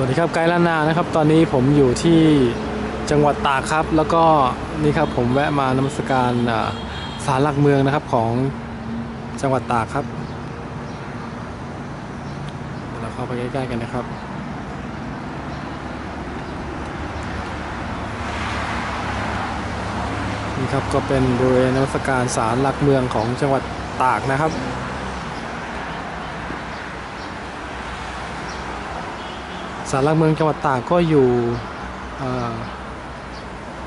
วัสดีครับไกด์ล้านนานะครับ ตอนนี้ผมอยู่ที่จังหวัดตากครับ แล้วก็นี่ครับผมแวะมานมัสการศาลหลักเมืองนะครับของจังหวัดตากครับเดี๋ยวเราเข้าไปใกล้ๆกันนะครับนี่ครับก็เป็นบริเวณนมัสการศาลหลักเมืองของจังหวัดตากนะครับ ศาลหลักเมืองจังหวัดตากก็อยู่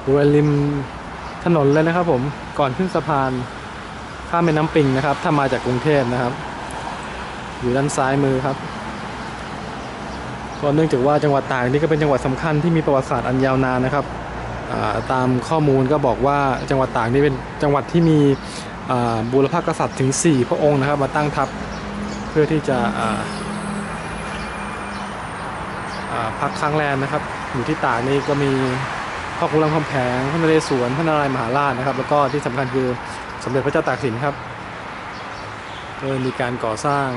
บริเวณริมถนนเลยนะครับผมก่อนขึ้นสะพานข้ามแม่น้ำปิงนะครับ ถ้ามาจากกรุงเทพนะครับ อยู่ด้านซ้ายมือครับก็เนื่องจากว่าจังหวัดตากนี่ก็เป็นจังหวัดสำคัญที่มีประวัติศาสตร์อันยาวนานนะครับตามข้อมูลก็บอกว่าจังหวัดตากนี่เป็นจังหวัดที่มีบูรพกษัตริย์ถึง 4 พระองค์นะครับ มาตั้งทัพเพื่อที่จะ พักค้างแรมนะครับ อยู่ที่ตากนี่ก็มีพ่อขุนรามคำแพงพระนเรศวรพระนารายมหาราชนะครับ แล้วก็ที่สำคัญคือสมเด็จพระเจ้าตากสินครับก็มีการก่อสร้าง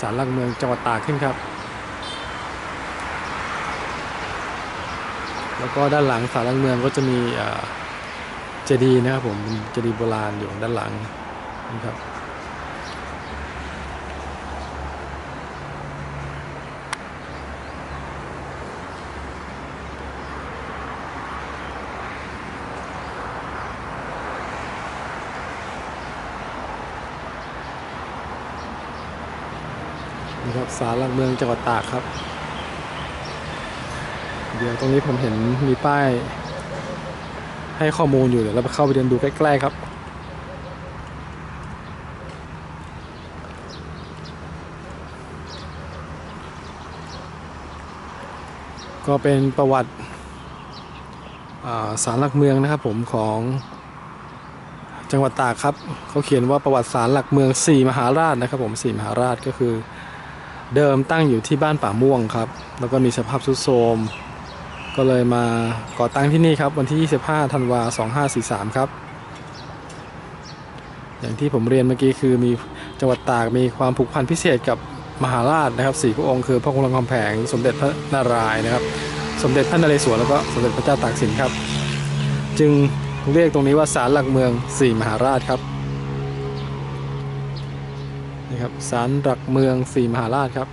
ศาลหลักเมืองจังหวัดตากขึ้นครับ แล้วก็ด้านหลังศาลหลักเมืองก็จะมีเจดีย์นะครับผมเป็นเจดีย์โบราณอยู่ด้านหลังนะครับ นี่ครับศาลหลักเมืองจังหวัดตากครับ เดี๋ยวตรงนี้ผมเห็นมีป้าย ให้ข้อมูลอยู่เดี๋ยวเราไปเข้าไปเดินดูใกล้ๆครับก็เป็นประวัติอ่าศาลหลักเมืองนะครับผมของจังหวัดตากครับเขาเขียนว่าประวัติศาสตร์หลักเมือง 4 มหาราชนะครับผม4มหาราชก็คือ เดิมตั้งอยู่ที่บ้านป่าม่วงครับ แล้วก็มีสภาพทรุดโทรม ก็เลยมาก่อตั้งที่นี่ครับ วันที่ 25 ธันวา2543 ครับ อย่างที่ผมเรียนเมื่อกี้คือมีจังหวัดตากมีความผูกพันพิเศษกับมหาราชนะครับสี่พระองค์คือพระองค์รามคำแผง สมเด็จพระนารายณ์นะครับ สมเด็จพระนเรศวรแล้วก็สมเด็จพระเจ้าตากสินครับ จึงเรียกตรงนี้ว่าศาลหลักเมืองสี่มหาราชครับ นี่ครับศาลหลักเมืองสี่มหาราชครับ